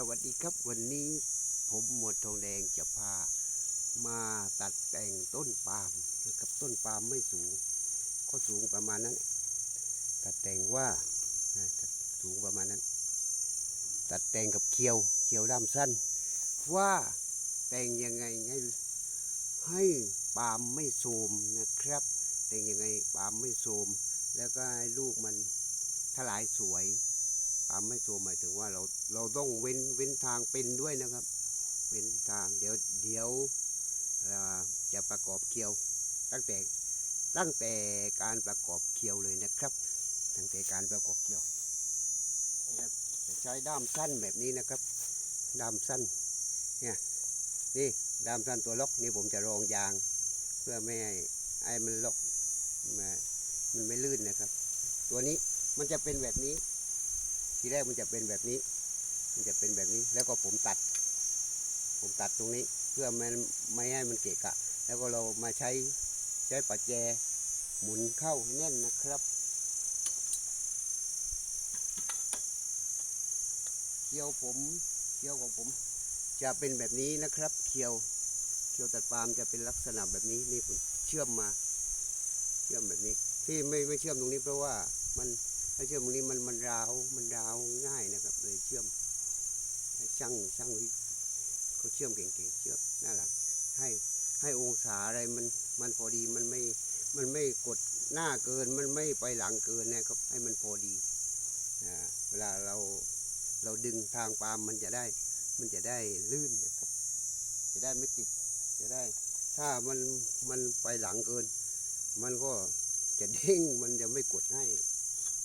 สวัสดีครับวันนี้ผมหมวดทองแดงจะพามาตัดแต่งต้นปาล์มนะครับต้นปาล์มไม่สูง ก็สูงประมาณนั้น ตัดแต่งว่านะตัดสูงประมาณนั้น ตัดแต่งกับเคียวเคียวด้ามสั้น ว่าแต่งยังไงให้ให้ปาล์มไม่โทรมนะครับ แต่งยังไงปาล์มไม่โทรมแล้วก็ให้ลูกมันทลายสวย ปามไม่โทรมหมายถึงว่าเราเราต้องเว้นเว้นทางเป็นด้วยนะครับ เว้นทางเดี๋ยวเดี๋ยวจะประกอบเคียวตั้งแต่ตั้งแต่การประกอบเคียวเลยนะครับ ตั้งแต่การประกอบเคียวนะครับจะใช้ด้ามสั้นแบบนี้นะครับ ด้ามสั้นเนี่ยนี่ด้ามสั้นตัวล็อกนี่ผมจะรองยาง เพื่อไม่ให้ไอ้มันล็อกมันไม่ลื่นนะครับ ตัวนี้มันจะเป็นแบบนี้ ทีแรกมันจะเป็นแบบนี้ มันจะเป็นแบบนี้ แล้วก็ผมตัด ผมตัดตรงนี้ เพื่อไม่ไม่ให้มันเกะกะ แล้วก็เรามาใช้ใช้ปัจแจหมุนเข้าให้แน่นนะครับเคียวผมเคียวของผมจะเป็นแบบนี้นะครับ เคียวเคียวตัดปาล์มจะเป็นลักษณะแบบนี้นี่ผมเชื่อมมา เชื่อมแบบนี้ ที่ไม่ไม่เชื่อมตรงนี้เพราะว่ามัน ถ้าเชื่อมตรงนี้มันมันราวมันราวง่ายนะครับ เลยเชื่อมช่างช่างที่เขาเชื่อมเก่งๆเชื่อมน้าหลังให้ให้องศาอะไรมันมันพอดีมันไม่มันไม่กดหน้าเกินมันไม่ไปหลังเกินนะครับให้มันพอดีอ่าเวลาเราเราดึงทางปาล์มมันจะได้มันจะได้ลื่นนะครับ จะได้ไม่ติดจะได้ ถ้ามันมันไปหลังเกิน มันก็จะเด้งมันจะไม่กดให้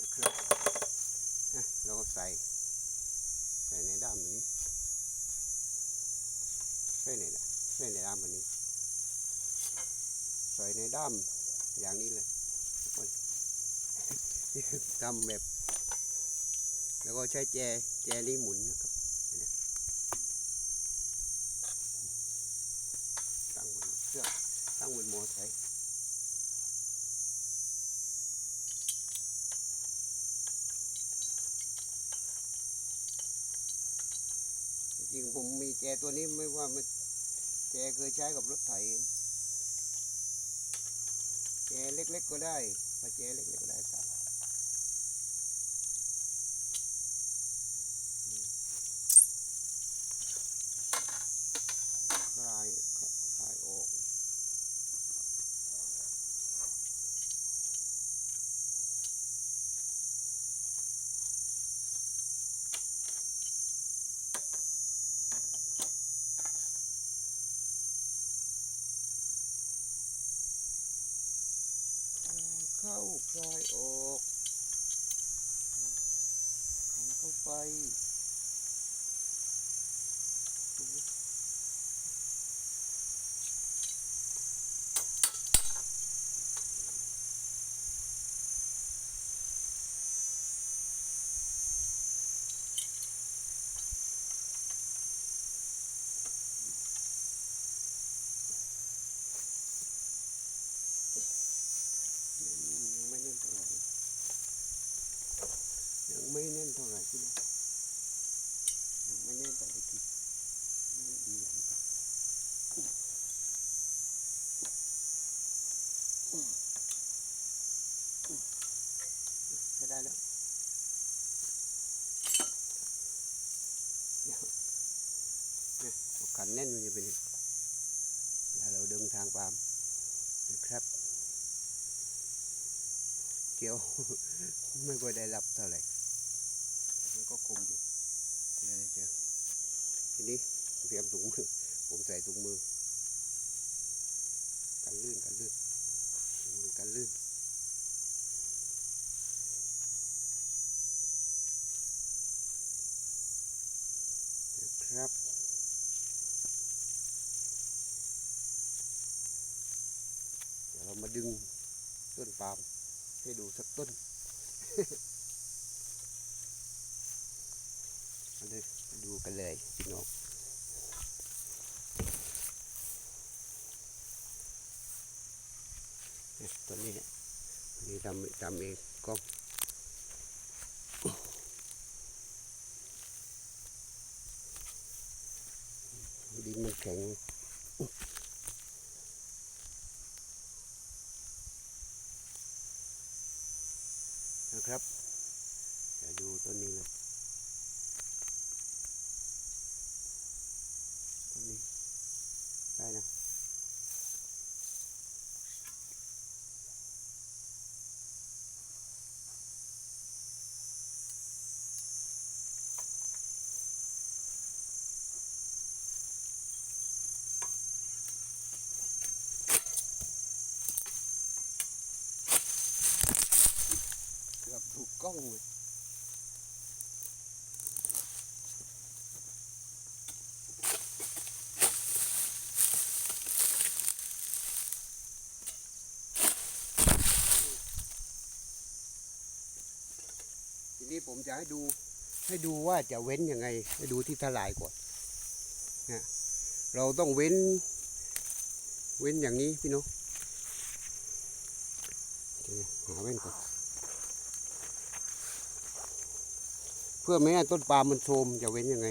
นะครับอะเราก็ใส่ ใส่ในด้ามแบบนี้ ใส่ในใส่ในด้ามแบบนี้ ใส่ในด้ามอย่างนี้เลยทุกคนทำแบบ แล้วก็ใช้แจ แจนี้หมุนนะครับตั้งบนเครื่องตั้งบนมอไซค์ จริงๆผมมี แจตัวนี้ไม่ว่ามันแจเคยใช้กับรถไถแจเล็กๆก็ได้มาแจเล็กๆก็ได้ครับคลายคลายออกคลาย เข้าคลายออกขันเข้าไป ยังไม่แน่นเท่าไหร่ยังไม่แน่นเท่าไหร่พี่น้องยังไม่แน่นแต่ละทีแน่นดีอย่างกันใช้ได้แล้วเดี๋ยวเนี่ยเอา ขันแน่นมันจะเป็นอย่างนี้แล้วเราดึงทางปาล์มนะครับ เกี่ยวไม่ค่อยได้รับเท่าไหร่มันก็คมอยู่เดี๋ยวเจอทีนี้เตรียมถุงมือ ผมใส่ถุงมือ กันลื่นกันลื่นมือกันลื่นนะครับ เดี๋ยวเรา มาดึงต้นปาล์มให้ดูสักต้นมาเลยมาดูกันเลยพี่น้องเนี่ยต้นนี้เนี่ยนี่ทำทำเองกล้องดินมันแข็ง นะครับ เดี๋ยวดูต้นนี้เลยต้นนี้ ได้นะ เกือบถูกกล้องเลยทีนี้ ผมจะให้ดู ให้ดูว่าจะเว้นยังไง ให้ดูที่ทลายก่อนนะเราต้องเว้น เว้นอย่างนี้พี่น้องหาเว้นก่อนเพื่อไม่ให้ต้นปาล์มมันโทรมจะเว้นยังไง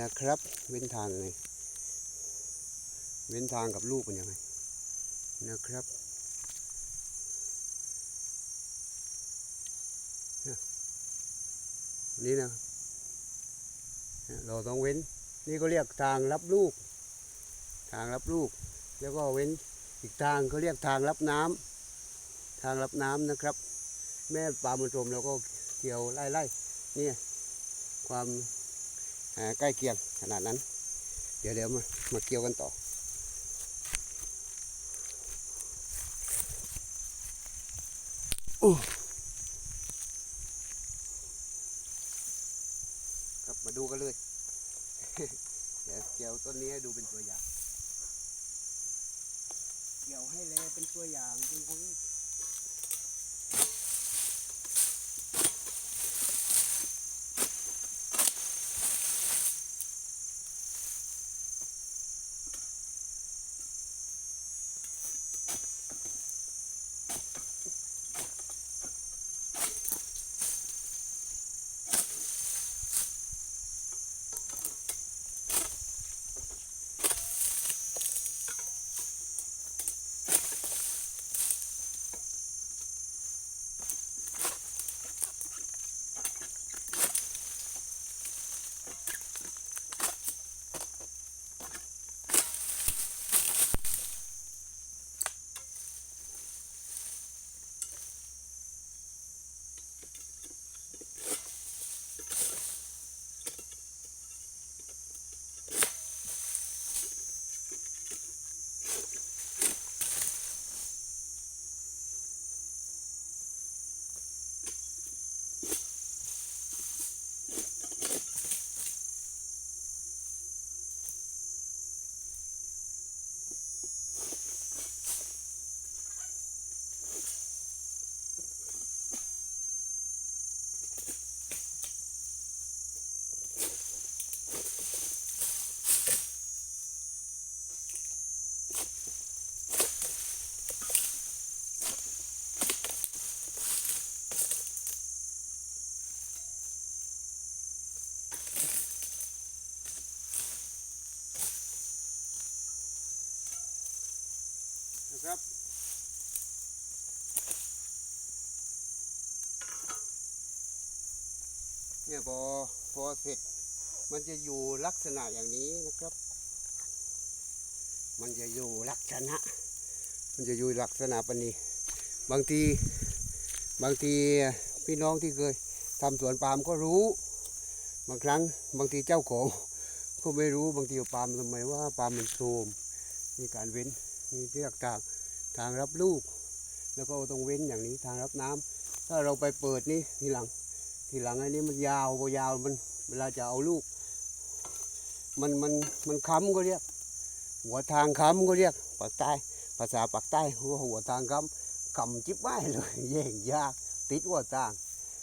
นะครับ เว้นทางยังไงเว้นทางกับลูกมันยังไงนะครับเนี่ย นี่นะเราต้องเว้น นี่ก็เรียกทางรับลูก ทางรับลูก แล้วก็เว้นอีกทางเขาเรียกทางรับน้ำทางรับน้ำนะครับ แม่ปลามันโทรมเราก็เกี่ยวไล่ไล่ๆนี่ความใกล้เคียงขนาดนั้น เดี๋ยวเดี๋ยวมามาเกี่ยวกันต่อโอ้ครับมา ดูกันเลย เดี๋ยวเกี่ยวต้นนี้ดูเป็นตัวอย่าง เกี่ยวให้เลยเป็นตัวอย่างเป็นคน นะครับเนี่ยพอพอเสร็จ มันจะอยู่ลักษณะอย่างนี้นะครับ มันจะอยู่ลักษณะ มันจะอยู่ลักษณะปนนี้ บางทีบางทีพี่น้องที่เคยทำสวนปาล์มก็รู้ บางครั้งบางทีเจ้าของก็ไม่รู้บางทีปาล์มทำไมว่าปาล์มมันโทรมมีการเว้น มีเรียกทางทางรับลูก แล้วก็ต้องเว้นอย่างนี้ทางรับน้ำถ้าเราไปเปิดนี่ทีหลัง ทีหลังอันนี้มันยาวพอยาวมันเวลาจะเอาลูก มันมันมันค้ำก็เรียก หัวทางค้ำก็เรียกปากใต้ภาษาปากใต้หัวหัวทางค้ำคำจิบไม้เลยแย่งยากติดหัวทาง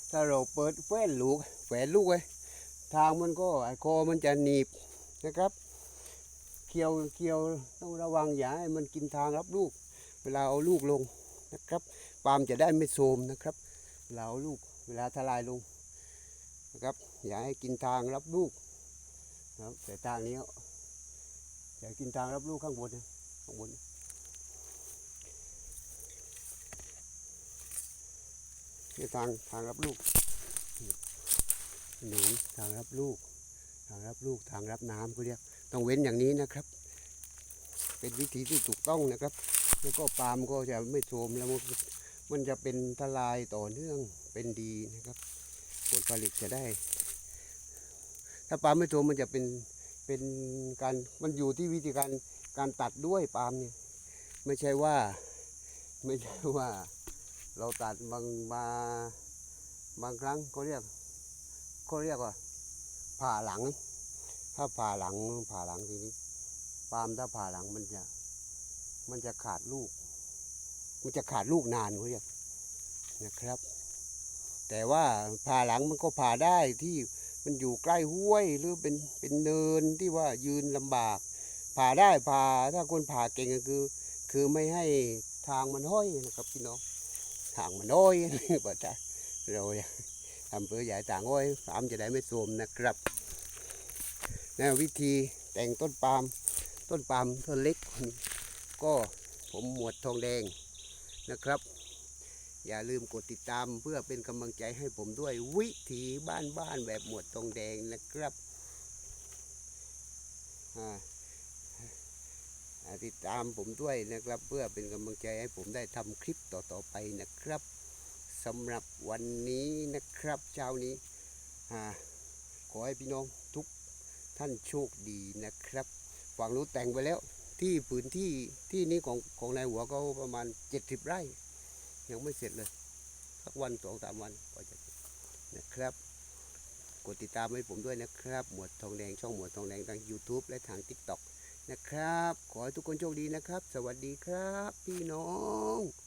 ถ้าเราเปิดแฟนลูกแฝนลูกไว้ทางมันก็ไอ้คอมันจะหนีบนะครับ เคี้ยวเคี้ยวต้องระวังอย่าให้มันกินทางรับลูก เวลาเอาลูกลงนะครับปาล์มจะได้ไม่โทรมนะครับเวลาเอาลูกเวลาทลายลงนะครับอย่าให้กินทางรับลูกนะครับแต่ทางนี้อย่ากินทางรับลูกข้างบนนะข้างบนนี่ทางทางรับลูกหนุนทางรับลูก ทางรับลูกทางรับน้ำเขาเรียก ต้องเว้นอย่างนี้นะครับ เป็นวิธีที่ถูกต้องนะครับ แล้วก็ปาล์มก็จะไม่โทมแล้วมันมันจะเป็นทลายต่อเนื่องเป็นดีนะครับ ผลผลิตจะได้ ถ้าปาล์มไม่โทมมันจะเป็นเป็นการมันอยู่ที่วิธีการการตัดด้วยปาล์มเนี่ยไม่ใช่ว่าไม่ใช่ว่าเราตัดบางมาบางครั้งเขาเรียกเขาเรียกว่าผ่าหลัง ถ้าผ่าหลังผ่าหลังทีนี้ปาล์มถ้าผ่าหลังมันจะ มันจะขาดลูก มันจะขาดลูกนานเขาเรียกนะครับ แต่ว่าผ่าหลังมันก็ผ่าได้ที่มันอยู่ใกล้ห้วยหรือเป็นเป็นเนินที่ว่ายืนลำบาก ผ่าได้ผ่าถ้าคนผ่าเก่งก็คือ คือไม่ให้ทางมันห้อยนะครับพี่น้องทางมันห้อยนี่ป่ะจ๊ะเราอยทำเพื่อใหญ่ต่างห้อยปาล์มจะได้ไม่โทมนะครับ นววิธีแต่งต้นปาล์มต้นปาล์มต้นเล็ก ก็ผมหมวดทองแดงนะครับ อย่าลืมกดติดตามเพื่อเป็นกำลังใจให้ผมด้วยวิถีบ้านบ้านๆแบบหมวดทองแดงนะครับติดตามผมด้วยนะครับ เพื่อเป็นกำลังใจให้ผมได้ทำคลิปต่อๆไปนะครับสำหรับวันนี้นะครับเช้านี้ขอให้พี่น้อง ท่านโชคดีนะครับฝั่งนู้นแต่งไปแล้ว ที่พื้นที่ที่นี้ของของนายหัวก็ประมาณ 70 ไร่ ยังไม่เสร็จเลยสักวันสองสามวันก็จะนะครับกดติดตามให้ผมด้วยนะครับ หมวดทองแดงช่องหมวดทองแดงทาง YouTube และทาง TikTok นะครับ ขอให้ทุกคนโชคดีนะครับ สวัสดีครับ พี่น้อง